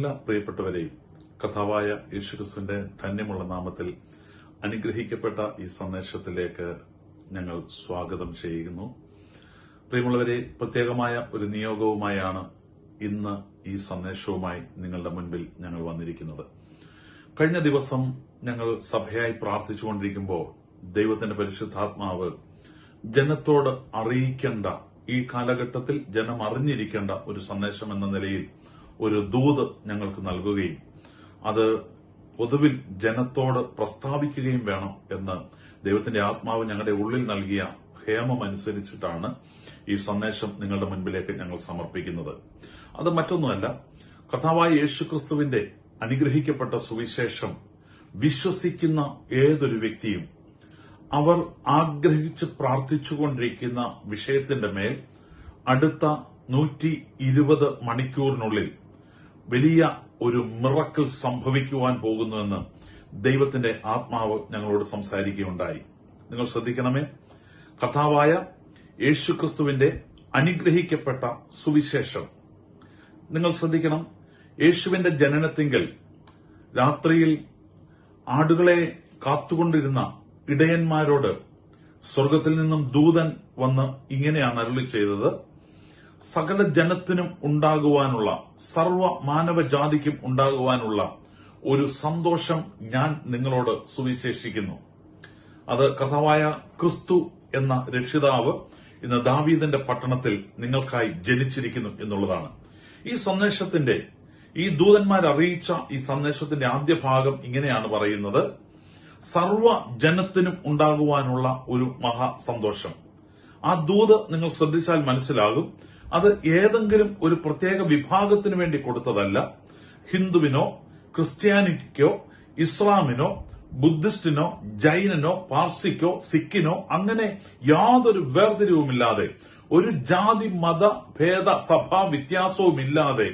എല്ലാ പ്രിയപ്പെട്ടവരെയും കഥാവായ യേശുക്രിസ്തുവിന്റെ ധന്യമുള്ള നാമത്തിൽ അനുഗ്രഹിക്കപ്പെട്ട ഈ സന്ദേശത്തിലേക്ക് ഞങ്ങൾ സ്വാഗതം ചെയ്യുന്നു. പ്രിയമുള്ളവരെ പ്രത്യേകമായ ഒരു നിയോഗവുമായാണ് ഇന്ന് ഈ സന്ദേശവുമായി നിങ്ങളുടെ മുൻപിൽ ഞങ്ങൾ വന്നിരിക്കുന്നത്. കഴിഞ്ഞ ദിവസം ഞങ്ങൾ സഭയായി പ്രാർത്ഥിച്ചുകൊണ്ടിരിക്കുമ്പോൾ ദൈവത്തിന്റെ പരിശുദ്ധാത്മാവ് ജനത്തോട് അറിയിക്കേണ്ട ഈ കാലഘട്ടത്തിൽ ജനം അറിഞ്ഞിരിക്കേണ്ട ഒരു സന്ദേശം എന്ന നിലയിൽ ഒരു ദൂത് ഞങ്ങൾക്ക് നൽകുകയും അത് പൊതുവിൽ ജനത്തോട് പ്രസ്താവിക്കുകയും വേണം എന്ന് ദൈവത്തിന്റെ ആത്മാവ് ഞങ്ങളുടെ ഉള്ളിൽ നൽകിയ ഹേമം അനുസരിച്ചിട്ടാണ് ഈ സന്ദേശം നിങ്ങളുടെ മുൻപിലേക്ക് ഞങ്ങൾ സമർപ്പിക്കുന്നത്. അത് മറ്റൊന്നുമല്ല കർത്താവായ യേശുക്രിസ്തുവിന്റെ അനുഗ്രഹിക്കപ്പെട്ട സുവിശേഷം വിശ്വസിക്കുന്ന ഏതൊരു വ്യക്തിയും അവർ ആഗ്രഹിച്ച് പ്രാർത്ഥിച്ചുകൊണ്ടിരിക്കുന്ന വിഷയത്തിന്റെ മേൽ അടുത്ത നൂറ്റി ഇരുപത് മണിക്കൂറിനുള്ളിൽ വലിയ ഒരു മിറക്കിൾ സംഭവിക്കുവാൻ പോകുന്നുവെന്ന് ദൈവത്തിന്റെ ആത്മാവ് ഞങ്ങളോട് സംസാരിക്കുകയുണ്ടായി. നിങ്ങൾ ശ്രദ്ധിക്കണമേ. കഥാവായ യേശുക്രിസ്തുവിന്റെ അനുഗ്രഹിക്കപ്പെട്ട സുവിശേഷം. നിങ്ങൾ ശ്രദ്ധിക്കണം. യേശുവിന്റെ ജനനത്തിങ്കൽ രാത്രിയിൽ ആടുകളെ കാത്തുകൊണ്ടിരുന്ന ഇടയന്മാരോട് സ്വർഗത്തിൽ നിന്നും ദൂതൻ വന്ന് ഇങ്ങനെയാണ് അരുളി ചെയ്തത് സകല ജനത്തിനും ഉണ്ടാകുവാനുള്ള സർവ മാനവജാതിക്കും ഉണ്ടാകുവാനുള്ള ഒരു സന്തോഷം ഞാൻ നിങ്ങളോട് സുവിശേഷിക്കുന്നു. അത് കഥാവായ ക്രിസ്തു എന്ന രക്ഷിതാവ് ഇന്ന് ദാവീദിന്റെ പട്ടണത്തിൽ നിങ്ങൾക്കായി ജനിച്ചിരിക്കുന്നു എന്നുള്ളതാണ്. ഈ സന്ദേശത്തിന്റെ ഈ ദൂതന്മാർ അറിയിച്ച ഈ സന്ദേശത്തിന്റെ ആദ്യ ഭാഗം ഇങ്ങനെയാണ് പറയുന്നത്. സർവ ജനത്തിനും ഉണ്ടാകുവാനുള്ള ഒരു മഹാസന്തോഷം ആ ദൂത് നിങ്ങൾ ശ്രദ്ധിച്ചാൽ മനസ്സിലാകും. അത് ഏതെങ്കിലും ഒരു പ്രത്യേക വിഭാഗത്തിന് വേണ്ടി കൊടുത്തതല്ല. ഹിന്ദുവിനോ ക്രിസ്ത്യാനിക്കോ ഇസ്ലാമിനോ ബുദ്ധിസ്റ്റിനോ ജൈനനോ പാർസിക്കോ സിക്കിനോ അങ്ങനെ യാതൊരു വേർതിരിവുമില്ലാതെ ഒരു ജാതി മത ഭേദ സഭാ വ്യത്യാസവുമില്ലാതെ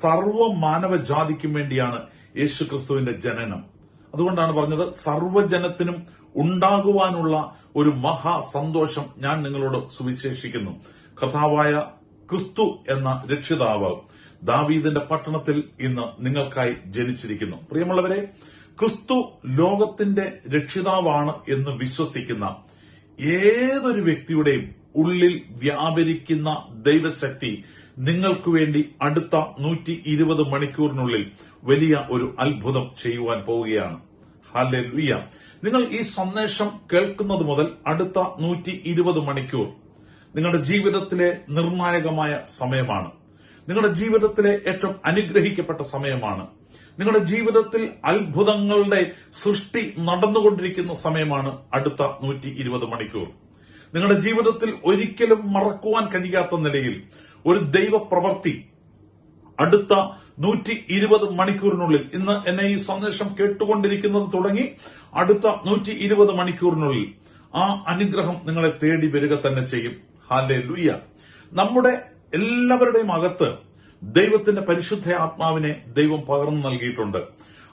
സർവ മാനവജാതിക്കും വേണ്ടിയാണ് യേശുക്രിസ്തുവിന്റെ ജനനം. അതുകൊണ്ടാണ് പറഞ്ഞത് സർവജനത്തിനും ഉണ്ടാകുവാനുള്ള ഒരു മഹാസന്തോഷം ഞാൻ നിങ്ങളോട് സുവിശേഷിക്കുന്നു. കഥാവായ ക്രിസ്തു എന്ന രക്ഷിതാവ് ദാവീദിന്റെ പട്ടണത്തിൽ ഇന്ന് നിങ്ങൾക്കായി ജനിച്ചിരിക്കുന്നു. പ്രിയമുള്ളവരെ ക്രിസ്തു ലോകത്തിന്റെ രക്ഷിതാവാണ് എന്ന് വിശ്വസിക്കുന്ന ഏതൊരു വ്യക്തിയുടെയും ഉള്ളിൽ വ്യാപരിക്കുന്ന ദൈവശക്തി നിങ്ങൾക്ക് വേണ്ടി അടുത്ത നൂറ്റി ഇരുപത് മണിക്കൂറിനുള്ളിൽ വലിയ ഒരു അത്ഭുതം ചെയ്യുവാൻ പോവുകയാണ്. ഹാലെ നിങ്ങൾ ഈ സന്ദേശം കേൾക്കുന്നത് മുതൽ അടുത്ത നൂറ്റി മണിക്കൂർ നിങ്ങളുടെ ജീവിതത്തിലെ നിർണായകമായ സമയമാണ്. നിങ്ങളുടെ ജീവിതത്തിലെ ഏറ്റവും അനുഗ്രഹിക്കപ്പെട്ട സമയമാണ്. നിങ്ങളുടെ ജീവിതത്തിൽ അത്ഭുതങ്ങളുടെ സൃഷ്ടി നടന്നുകൊണ്ടിരിക്കുന്ന സമയമാണ് അടുത്ത നൂറ്റി ഇരുപത് മണിക്കൂർ. നിങ്ങളുടെ ജീവിതത്തിൽ ഒരിക്കലും മറക്കുവാൻ കഴിയാത്ത നിലയിൽ ഒരു ദൈവപ്രവൃത്തി അടുത്ത നൂറ്റി ഇരുപത് മണിക്കൂറിനുള്ളിൽ. ഇന്ന് എന്നെ ഈ സന്ദേശം കേട്ടുകൊണ്ടിരിക്കുന്നത് തുടങ്ങി അടുത്ത നൂറ്റി ഇരുപത് മണിക്കൂറിനുള്ളിൽ ആ അനുഗ്രഹം നിങ്ങളെ തേടി വരിക തന്നെ ചെയ്യും. ഹാലെ ലുയ്യ നമ്മുടെ എല്ലാവരുടെയും അകത്ത് ദൈവത്തിന്റെ പരിശുദ്ധ ആത്മാവിനെ ദൈവം പകർന്നു നൽകിയിട്ടുണ്ട്.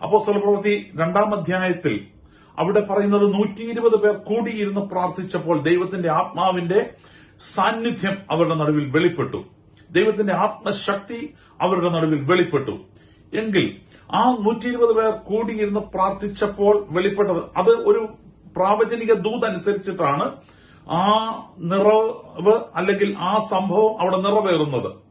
അപ്പോ സ്ഥലപ്രവൃത്തി രണ്ടാം അധ്യായത്തിൽ അവിടെ പറയുന്നത് നൂറ്റി ഇരുപത് പേർ കൂടിയിരുന്ന് പ്രാർത്ഥിച്ചപ്പോൾ ദൈവത്തിന്റെ ആത്മാവിന്റെ സാന്നിധ്യം അവരുടെ നടുവിൽ വെളിപ്പെട്ടു. ദൈവത്തിന്റെ ആത്മശക്തി അവരുടെ നടുവിൽ വെളിപ്പെട്ടു. എങ്കിൽ ആ നൂറ്റി ഇരുപത് പേർ കൂടിയിരുന്ന് പ്രാർത്ഥിച്ചപ്പോൾ വെളിപ്പെട്ടത്. അത് ഒരു പ്രാവചനിക ദൂത് അനുസരിച്ചിട്ടാണ് ആ നിറവ് അല്ലെങ്കിൽ ആ സംഭവം അവിടെ നിറവേറുന്നത്.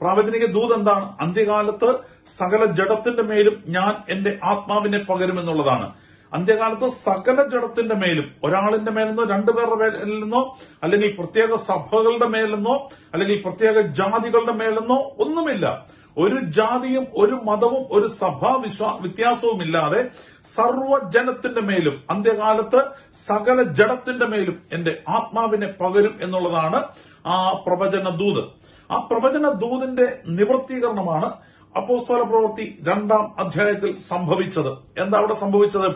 പ്രാവചനിക ദൂത് എന്താണ്? അന്ത്യകാലത്ത് സകല ജഡത്തിന്റെ മേലും ഞാൻ എന്റെ ആത്മാവിനെ പകരുമെന്നുള്ളതാണ്. അന്ത്യകാലത്ത് സകല ജഡത്തിന്റെ മേലും ഒരാളിന്റെ മേലെന്നോ രണ്ടുപേരുടെ മേലെന്നോ അല്ലെങ്കിൽ പ്രത്യേക സഭകളുടെ മേലെന്നോ അല്ലെങ്കിൽ പ്രത്യേക ജാതികളുടെ മേലെന്നോ ഒന്നുമില്ല. ഒരു ജാതിയും ഒരു മതവും ഒരു സഭാ വിശ്വാ വ്യത്യാസവും ഇല്ലാതെ സർവജനത്തിന്റെ മേലും അന്ത്യകാലത്ത് സകല ജഡത്തിന്റെ മേലും എന്റെ ആത്മാവിനെ പകരും എന്നുള്ളതാണ് ആ പ്രവചന ദൂത്. ആ പ്രവചന ദൂതിന്റെ നിവൃത്തീകരണമാണ് അപ്പോസ്തോല പ്രവൃത്തി രണ്ടാം അധ്യായത്തിൽ സംഭവിച്ചത്. എന്താ അവിടെ സംഭവിച്ചത്?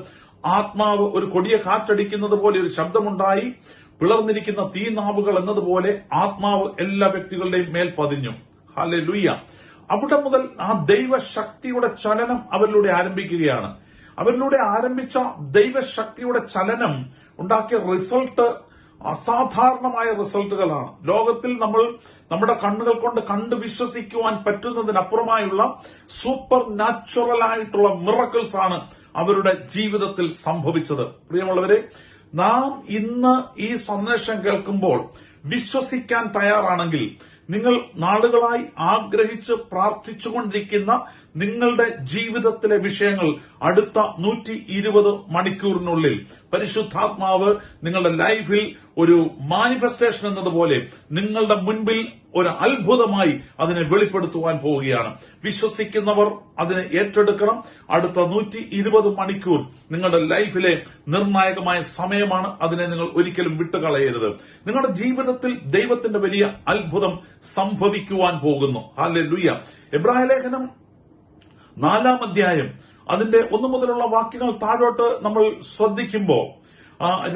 ആത്മാവ് ഒരു കൊടിയ കാറ്റടിക്കുന്നത് പോലെ ഒരു ശബ്ദമുണ്ടായി. പിളർന്നിരിക്കുന്ന തീനാവുകൾ എന്നതുപോലെ ആത്മാവ് എല്ലാ വ്യക്തികളുടെയും മേൽ പതിഞ്ഞു. ഹാലെ ലുയ്യ അവിടെ മുതൽ ആ ദൈവശക്തിയുടെ ചലനം അവരിലൂടെ ആരംഭിക്കുകയാണ്. അവരിലൂടെ ആരംഭിച്ച ദൈവശക്തിയുടെ ചലനം ഉണ്ടാക്കിയ റിസൾട്ട് അസാധാരണമായ റിസൾട്ടുകളാണ്. ലോകത്തിൽ നമ്മൾ നമ്മുടെ കണ്ണുകൾ കൊണ്ട് കണ്ടു വിശ്വസിക്കുവാൻ പറ്റുന്നതിനപ്പുറമായുള്ള സൂപ്പർ നാച്ചുറൽ ആയിട്ടുള്ള മിറക്കിൾസ് ആണ് അവരുടെ ജീവിതത്തിൽ സംഭവിച്ചത്. പ്രിയമുള്ളവരെ നാം ഇന്ന് ഈ സന്ദേശം കേൾക്കുമ്പോൾ വിശ്വസിക്കാൻ തയ്യാറാണെങ്കിൽ നിങ്ങൾ നാളുകളായി ആഗ്രഹിച്ച് പ്രാർത്ഥിച്ചുകൊണ്ടിരിക്കുന്ന നിങ്ങളുടെ ജീവിതത്തിലെ വിഷയങ്ങൾ അടുത്ത നൂറ്റി ഇരുപത് മണിക്കൂറിനുള്ളിൽ പരിശുദ്ധാത്മാവ് നിങ്ങളുടെ ലൈഫിൽ ഒരു മാനിഫെസ്റ്റേഷൻ എന്നതുപോലെ നിങ്ങളുടെ മുൻപിൽ ഒരു അത്ഭുതമായി അതിനെ വെളിപ്പെടുത്തുവാൻ പോവുകയാണ്. വിശ്വസിക്കുന്നവർ അതിനെ ഏറ്റെടുക്കണം. അടുത്ത നൂറ്റി ഇരുപത് മണിക്കൂർ നിങ്ങളുടെ ലൈഫിലെ നിർണായകമായ സമയമാണ് അതിനെ നിങ്ങൾ ഒരിക്കലും വിട്ടുകളയരുത്. നിങ്ങളുടെ ജീവിതത്തിൽ ദൈവത്തിന്റെ വലിയ അത്ഭുതം സംഭവിക്കുവാൻ പോകുന്നു. ഹാലെ ലുയ്യ എബ്രാഹിം ലേഖനം നാലാം അധ്യായം അതിന്റെ ഒന്നു മുതലുള്ള വാക്യങ്ങൾ താഴോട്ട് നമ്മൾ ശ്രദ്ധിക്കുമ്പോൾ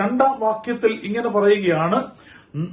രണ്ടാം വാക്യത്തിൽ ഇങ്ങനെ പറയുകയാണ്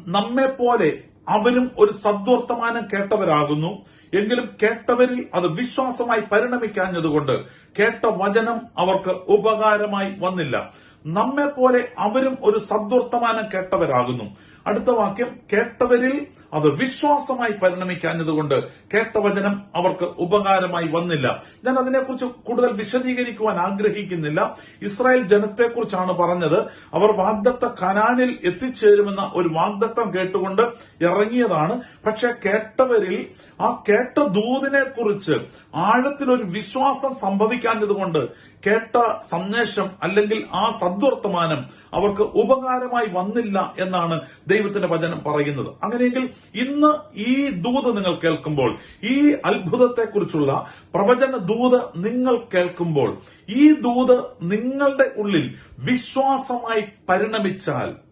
നമ്മെ പോലെ അവരും ഒരു സദ്വർത്തമാനം കേട്ടവരാകുന്നു. എങ്കിലും കേട്ടവരിൽ അത് വിശ്വാസമായി പരിണമിക്കാഞ്ഞതുകൊണ്ട് കേട്ട വചനം അവർക്ക് ഉപകാരമായി വന്നില്ല. നമ്മെ പോലെ അവരും ഒരു സദ്വർത്തമാനം കേട്ടവരാകുന്നു. അടുത്ത വാക്യം കേട്ടവരിൽ അത് വിശ്വാസമായി പരിണമിക്കാഞ്ഞതുകൊണ്ട് കേട്ട വചനം അവർക്ക് ഉപകാരമായി വന്നില്ല. ഞാൻ അതിനെക്കുറിച്ച് കൂടുതൽ വിശദീകരിക്കുവാൻ ആഗ്രഹിക്കുന്നില്ല. ഇസ്രായേൽ ജനത്തെക്കുറിച്ചാണ് പറഞ്ഞത്. അവർ വാഗ്ദത്ത കനാനിൽ എത്തിച്ചേരുമെന്ന ഒരു വാഗ്ദത്തം കേട്ടുകൊണ്ട് ഇറങ്ങിയതാണ്. പക്ഷെ കേട്ടവരിൽ ആ കേട്ട ദൂതിനെ കുറിച്ച് ആഴത്തിലൊരു വിശ്വാസം സംഭവിക്കാഞ്ഞതുകൊണ്ട് കേട്ട സന്ദേശം അല്ലെങ്കിൽ ആ സദ്വർത്തമാനം അവർക്ക് ഉപകാരമായി വന്നില്ല എന്നാണ് ദൈവത്തിന്റെ വചനം പറയുന്നത്. അങ്ങനെയെങ്കിൽ ഇന്ന് ഈ ദൂത് നിങ്ങൾ കേൾക്കുമ്പോൾ ഈ അത്ഭുതത്തെക്കുറിച്ചുള്ള പ്രവചന ദൂത് നിങ്ങൾ കേൾക്കുമ്പോൾ ഈ ദൂത് നിങ്ങളുടെ ഉള്ളിൽ വിശ്വാസമായി പരിണമിച്ചാൽ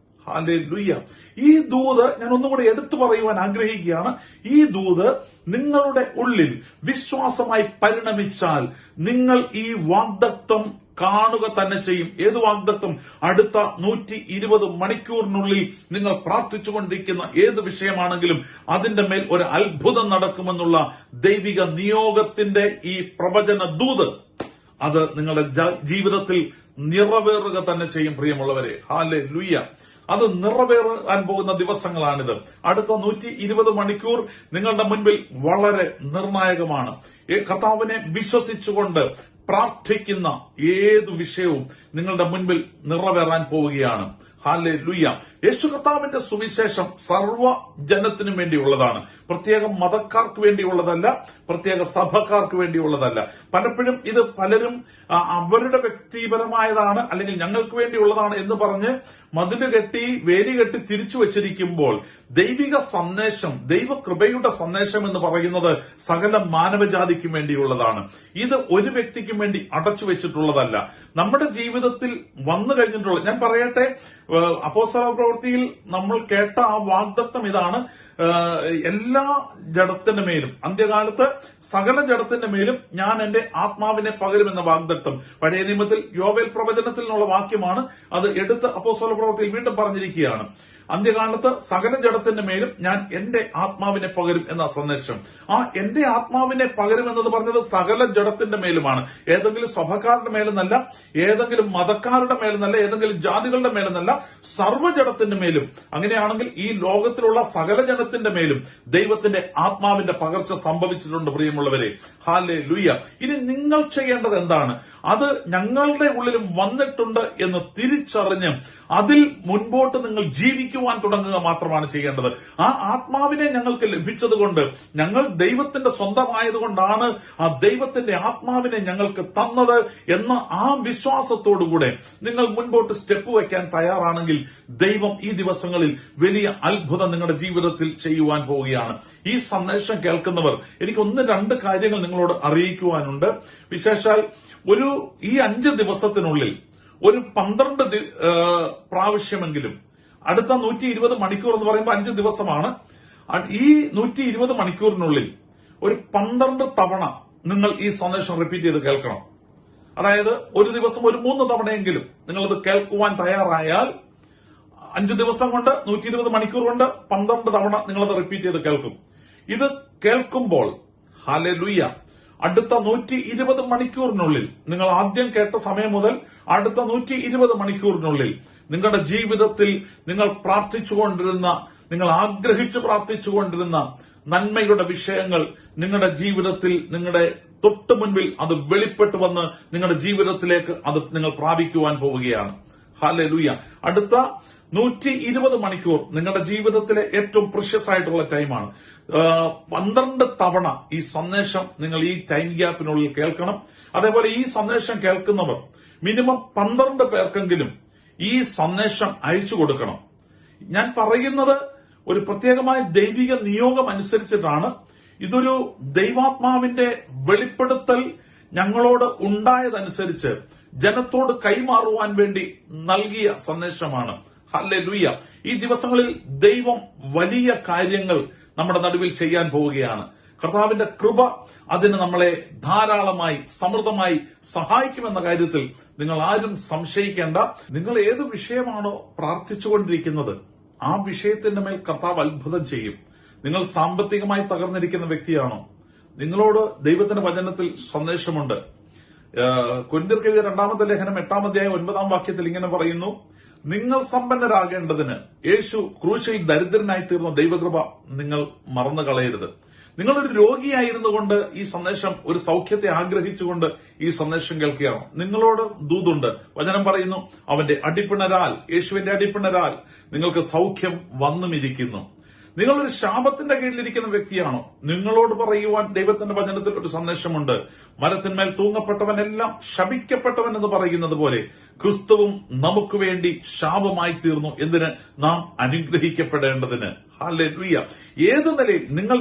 ഈ ദൂത് ഞാൻ ഒന്നുകൂടി എടുത്തു പറയുവാൻ ആഗ്രഹിക്കുകയാണ്. ഈ ദൂത് നിങ്ങളുടെ ഉള്ളിൽ വിശ്വാസമായി പരിണമിച്ചാൽ നിങ്ങൾ ഈ വാഗ്ദത്വം കാണുക തന്നെ ചെയ്യും. ഏത് വാഗ്ദത്വം അടുത്ത നൂറ്റി ഇരുപത് മണിക്കൂറിനുള്ളിൽ നിങ്ങൾ പ്രാർത്ഥിച്ചുകൊണ്ടിരിക്കുന്ന ഏത് വിഷയമാണെങ്കിലും അതിന്റെ മേൽ ഒരു അത്ഭുതം നടക്കുമെന്നുള്ള ദൈവിക നിയോഗത്തിന്റെ ഈ പ്രവചന ദൂത് അത് നിങ്ങളുടെ ജീവിതത്തിൽ നിറവേറുക തന്നെ ചെയ്യും പ്രിയമുള്ളവരെ. ഹാലെ ലുയ്യ അത് നിറവേറാൻ പോകുന്ന ദിവസങ്ങളാണിത്. അടുത്ത നൂറ്റി ഇരുപത് മണിക്കൂർ നിങ്ങളുടെ മുൻപിൽ വളരെ നിർണായകമാണ്. കർത്താവിനെ വിശ്വസിച്ചുകൊണ്ട് പ്രാർത്ഥിക്കുന്ന ഏതു വിഷയവും നിങ്ങളുടെ മുൻപിൽ നിറവേറാൻ പോവുകയാണ്. ഹാലെ യേശു കർത്താവിന്റെ സുവിശേഷം സർവ ജനത്തിനും വേണ്ടിയുള്ളതാണ്. പ്രത്യേക മതക്കാർക്ക് വേണ്ടിയുള്ളതല്ല പ്രത്യേക സഭക്കാർക്ക് വേണ്ടിയുള്ളതല്ല. പലപ്പോഴും ഇത് പലരും അവരുടെ വ്യക്തിപരമായതാണ് അല്ലെങ്കിൽ ഞങ്ങൾക്ക് വേണ്ടിയുള്ളതാണ് എന്ന് പറഞ്ഞ് മതിൽ കെട്ടി വേലി കെട്ടി തിരിച്ചു വച്ചിരിക്കുമ്പോൾ ദൈവിക സന്ദേശം ദൈവകൃപയുടെ സന്ദേശം എന്ന് പറയുന്നത് സകല മാനവജാതിക്കും വേണ്ടിയുള്ളതാണ്. ഇത് ഒരു വ്യക്തിക്കും വേണ്ടി അടച്ചു വെച്ചിട്ടുള്ളതല്ല. നമ്മുടെ ജീവിതത്തിൽ വന്നു കഴിഞ്ഞിട്ടുള്ള ഞാൻ പറയട്ടെ അപ്പോസ്തല പ്രവൃത്തിയിൽ നമ്മൾ കേട്ട ആ വാഗ്ദത്തം ഇതാണ്. എല്ലാ ജഡത്തിന്റെ മേലും അന്ത്യകാലത്ത് സകല ജഡത്തിന്റെ മേലും ഞാൻ എന്റെ ആത്മാവിനെ പകരുമെന്ന വാഗ്ദത്തം. പഴയ നിയമത്തിൽ യോവേൽ പ്രവചനത്തിൽ നിന്നുള്ള വാക്യമാണ് അത് എടുത്ത് അപ്പോസ്തല പ്രവൃത്തിയിൽ വീണ്ടും പറഞ്ഞിരിക്കുകയാണ്. അന്ത്യകാലത്ത് സകല ജഡത്തിന്റെ മേലും ഞാൻ എന്റെ ആത്മാവിനെ പകരും എന്ന സന്ദേശം. ആ എന്റെ ആത്മാവിനെ പകരും എന്നത് പറഞ്ഞത് സകല ജഡത്തിന്റെ മേലുമാണ്. ഏതെങ്കിലും സഭക്കാരുടെ മേലെന്നല്ല ഏതെങ്കിലും മതക്കാരുടെ മേലെന്നല്ല ഏതെങ്കിലും ജാതികളുടെ മേലെന്നല്ല സർവജടത്തിന്റെ മേലും. അങ്ങനെയാണെങ്കിൽ ഈ ലോകത്തിലുള്ള സകല ജനത്തിന്റെ മേലും ദൈവത്തിന്റെ ആത്മാവിന്റെ പകർച്ച സംഭവിച്ചിട്ടുണ്ട് പ്രിയമുള്ളവരെ. ഹാലെ ലുയ്യ ഇനി നിങ്ങൾ ചെയ്യേണ്ടത് എന്താണ്? അത് ഞങ്ങളുടെ ഉള്ളിലും വന്നിട്ടുണ്ട് എന്ന് തിരിച്ചറിഞ്ഞ് അതിൽ മുൻപോട്ട് നിങ്ങൾ ജീവിക്കുവാൻ തുടങ്ങുക മാത്രമാണ് ചെയ്യേണ്ടത്. ആ ആത്മാവിനെ ഞങ്ങൾക്ക് ലഭിച്ചതുകൊണ്ട് ഞങ്ങൾ ദൈവത്തിന്റെ സ്വന്തമായതുകൊണ്ടാണ് ആ ദൈവത്തിന്റെ ആത്മാവിനെ ഞങ്ങൾക്ക് തന്നത് എന്ന ആ വിശ്വാസത്തോടുകൂടെ നിങ്ങൾ മുൻപോട്ട് സ്റ്റെപ്പ് വയ്ക്കാൻ തയ്യാറാണെങ്കിൽ ദൈവം ഈ ദിവസങ്ങളിൽ വലിയ അത്ഭുതം നിങ്ങളുടെ ജീവിതത്തിൽ ചെയ്യുവാൻ പോവുകയാണ്. ഈ സന്ദേശം കേൾക്കുന്നവർ എനിക്ക് ഒന്ന് രണ്ട് കാര്യങ്ങൾ നിങ്ങളോട് അറിയിക്കുവാനുണ്ട്. വിശേഷാൽ ഒരു ഈ അഞ്ച് ദിവസത്തിനുള്ളിൽ ഒരു പന്ത്രണ്ട് പ്രാവശ്യമെങ്കിലും അടുത്ത നൂറ്റി ഇരുപത് മണിക്കൂർ എന്ന് പറയുമ്പോൾ അഞ്ച് ദിവസമാണ്. ഈ നൂറ്റി ഇരുപത് മണിക്കൂറിനുള്ളിൽ ഒരു പന്ത്രണ്ട് തവണ നിങ്ങൾ ഈ സന്ദേശം റിപ്പീറ്റ് ചെയ്ത് കേൾക്കണം. അതായത് ഒരു ദിവസം ഒരു മൂന്ന് തവണയെങ്കിലും നിങ്ങളത് കേൾക്കുവാൻ തയ്യാറായാൽ അഞ്ചു ദിവസം കൊണ്ട് നൂറ്റി ഇരുപത് മണിക്കൂർ കൊണ്ട് പന്ത്രണ്ട് തവണ നിങ്ങളത് റിപ്പീറ്റ് ചെയ്ത് കേൾക്കും. ഇത് കേൾക്കുമ്പോൾ ഹാലെ ലുയ്യ അടുത്ത നൂറ്റി ഇരുപത് മണിക്കൂറിനുള്ളിൽ നിങ്ങൾ ആദ്യം കേട്ട സമയം മുതൽ അടുത്ത നൂറ്റി ഇരുപത് മണിക്കൂറിനുള്ളിൽ നിങ്ങളുടെ ജീവിതത്തിൽ നിങ്ങൾ പ്രാർത്ഥിച്ചുകൊണ്ടിരുന്ന നിങ്ങൾ ആഗ്രഹിച്ചു പ്രാർത്ഥിച്ചുകൊണ്ടിരുന്ന നന്മയുടെ വിഷയങ്ങൾ നിങ്ങളുടെ ജീവിതത്തിൽ നിങ്ങളുടെ തൊട്ടു മുൻപിൽ അത് വെളിപ്പെട്ട് വന്ന് നിങ്ങളുടെ ജീവിതത്തിലേക്ക് അത് നിങ്ങൾ പ്രാപിക്കുവാൻ പോവുകയാണ്. ഹാലൂയ അടുത്ത നൂറ്റി ഇരുപത് മണിക്കൂർ നിങ്ങളുടെ ജീവിതത്തിലെ ഏറ്റവും പ്രഷ്യസ് ആയിട്ടുള്ള ടൈമാണ് പന്ത്രണ്ട് തവണ ഈ സന്ദേശം നിങ്ങൾ ഈ ടൈം ഗ്യാപ്പിനുള്ളിൽ കേൾക്കണം. അതേപോലെ ഈ സന്ദേശം കേൾക്കുന്നവർ മിനിമം പന്ത്രണ്ട് പേർക്കെങ്കിലും ഈ സന്ദേശം അയച്ചു കൊടുക്കണം. ഞാൻ പറയുന്നത് ഒരു പ്രത്യേകമായ ദൈവിക നിയോഗം അനുസരിച്ചിട്ടാണ്. ഇതൊരു ദൈവാത്മാവിന്റെ വെളിപ്പെടുത്തൽ ഞങ്ങളോട് ഉണ്ടായതനുസരിച്ച് ജനത്തോട് കൈമാറുവാൻ വേണ്ടി നൽകിയ സന്ദേശമാണ്. ഹല്ലെ ഈ ദിവസങ്ങളിൽ ദൈവം വലിയ കാര്യങ്ങൾ നമ്മുടെ നടുവിൽ ചെയ്യാൻ പോവുകയാണ്. കർത്താവിന്റെ കൃപ അതിന് നമ്മളെ ധാരാളമായി സമൃദ്ധമായി സഹായിക്കുമെന്ന കാര്യത്തിൽ നിങ്ങൾ ആരും സംശയിക്കേണ്ട. നിങ്ങൾ ഏത് വിഷയമാണോ പ്രാർത്ഥിച്ചുകൊണ്ടിരിക്കുന്നത് ആ വിഷയത്തിന്റെ മേൽ കർത്താവ് അത്ഭുതം ചെയ്യും. നിങ്ങൾ സാമ്പത്തികമായി തകർന്നിരിക്കുന്ന വ്യക്തിയാണോ? നിങ്ങളോട് ദൈവത്തിന്റെ വചനത്തിൽ സന്ദേശമുണ്ട്. കൊരിന്തിർക്കെതിരെ രണ്ടാമത്തെ ലേഖനം എട്ടാം അധ്യായം ഒൻപതാം വാക്യത്തിൽ ഇങ്ങനെ പറയുന്നു നിങ്ങൾ സമ്പന്നരാകേണ്ടതിന് യേശു ക്രൂശയിൽ ദരിദ്രനായി തീർന്ന ദൈവകൃപ നിങ്ങൾ മറന്നു കളയരുത് നിങ്ങളൊരു രോഗിയായിരുന്നു കൊണ്ട് ഈ സന്ദേശം ഒരു സൗഖ്യത്തെ ആഗ്രഹിച്ചുകൊണ്ട് ഈ സന്ദേശം കേൾക്കുകയാണ്. നിങ്ങളോട് ദൂതുണ്ട്. വചനം പറയുന്നു അവന്റെ അടിപ്പിണരാൽ യേശുവിന്റെ അടിപ്പിണരാൽ നിങ്ങൾക്ക് സൗഖ്യം വന്നുമിരിക്കുന്നു. നിങ്ങളൊരു ശാപത്തിന്റെ കീഴിലിരിക്കുന്ന വ്യക്തിയാണോ? നിങ്ങളോട് പറയുവാൻ ദൈവത്തിന്റെ വചനത്തിൽ ഒരു സന്ദേശമുണ്ട്. മരത്തിന്മേൽ തൂങ്ങപ്പെട്ടവനെല്ലാം ശപിക്കപ്പെട്ടവൻ എന്ന് പറയുന്നത് പോലെ ക്രിസ്തുവും നമുക്ക് വേണ്ടി ശാപമായി തീർന്നു. എന്തിന്? നാം അനുഗ്രഹിക്കപ്പെടേണ്ടതിന്. ഏത് നിലയിൽ നിങ്ങൾ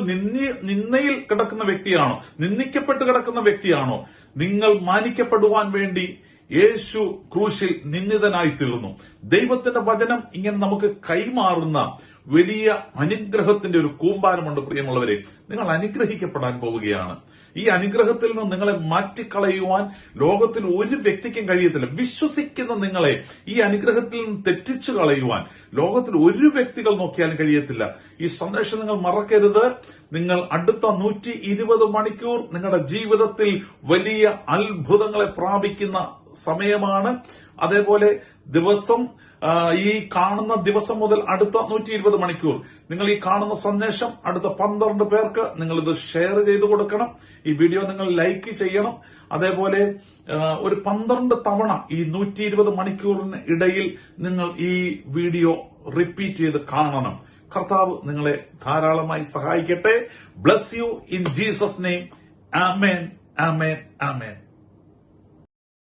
നിന്നയിൽ കിടക്കുന്ന വ്യക്തിയാണോ? നിന്ദിക്കപ്പെട്ട് കിടക്കുന്ന വ്യക്തിയാണോ? നിങ്ങൾ മാനിക്കപ്പെടുവാൻ വേണ്ടി യേശു ക്രൂശിൽ നിന്ദിതനായി തീർന്നു. ദൈവത്തിന്റെ വചനം ഇങ്ങനെ നമുക്ക് കൈമാറുന്ന വലിയ അനുഗ്രഹത്തിന്റെ ഒരു കൂമ്പാരമുണ്ട് പ്രിയമുള്ളവരെ. നിങ്ങൾ അനുഗ്രഹിക്കപ്പെടാൻ പോവുകയാണ്. ഈ അനുഗ്രഹത്തിൽ നിന്ന് നിങ്ങളെ മാറ്റിക്കളയുവാൻ ലോകത്തിൽ ഒരു വ്യക്തിക്കും കഴിയത്തില്ല. വിശ്വസിക്കുന്ന നിങ്ങളെ ഈ അനുഗ്രഹത്തിൽ നിന്ന് തെറ്റിച്ചു കളയുവാൻ ലോകത്തിൽ ഒരു വ്യക്തികൾ നോക്കിയാലും കഴിയത്തില്ല. ഈ സന്ദേശം നിങ്ങൾ മറക്കരുത്. നിങ്ങൾ അടുത്ത നൂറ്റി ഇരുപത് മണിക്കൂർ നിങ്ങളുടെ ജീവിതത്തിൽ വലിയ അത്ഭുതങ്ങളെ പ്രാപിക്കുന്ന സമയമാണ്. അതേപോലെ ദിവസം ഈ കാണുന്ന ദിവസം മുതൽ അടുത്ത നൂറ്റി ഇരുപത് മണിക്കൂർ. നിങ്ങൾ ഈ കാണുന്ന സന്ദേശം അടുത്ത പന്ത്രണ്ട് പേർക്ക് നിങ്ങൾ ഇത് ഷെയർ ചെയ്ത് കൊടുക്കണം. ഈ വീഡിയോ നിങ്ങൾ ലൈക്ക് ചെയ്യണം. അതേപോലെ ഒരു പന്ത്രണ്ട് തവണ ഈ നൂറ്റി ഇരുപത് മണിക്കൂറിന് ഇടയിൽ നിങ്ങൾ ഈ വീഡിയോ റിപ്പീറ്റ് ചെയ്ത് കാണണം. കർത്താവ് നിങ്ങളെ ധാരാളമായി സഹായിക്കട്ടെ. Bless you in Jesus name amen amen amen